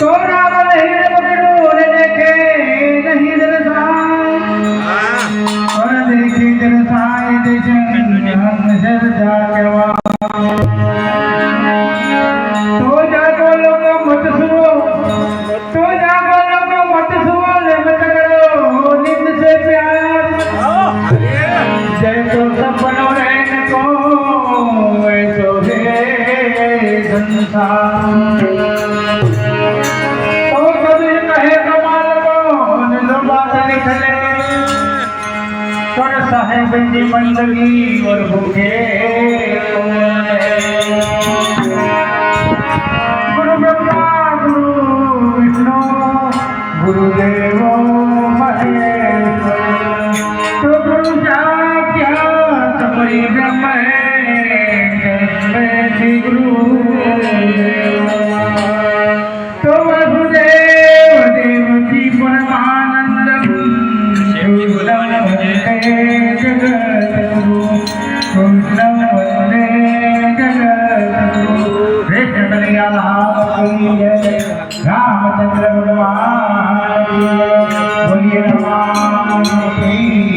तो राम नहीं देखे, नहीं दरसाए और देखे दरसाए देखे हम सर जागवा तो जागो लोग, मत सुनो। तो जागो लोग, मत सुनो। ले मत करो निंद से प्यार। जय तो सपनों रहने को ऐसो है संसार। साहेब जी मंडली और भूखे गुरु ब्रह्मा गुरु विष्णु गुरुदेव महेश्वर तो गुरु है गुरु रामचंद्र भगवान की जय। बोलिए भगवान श्री राम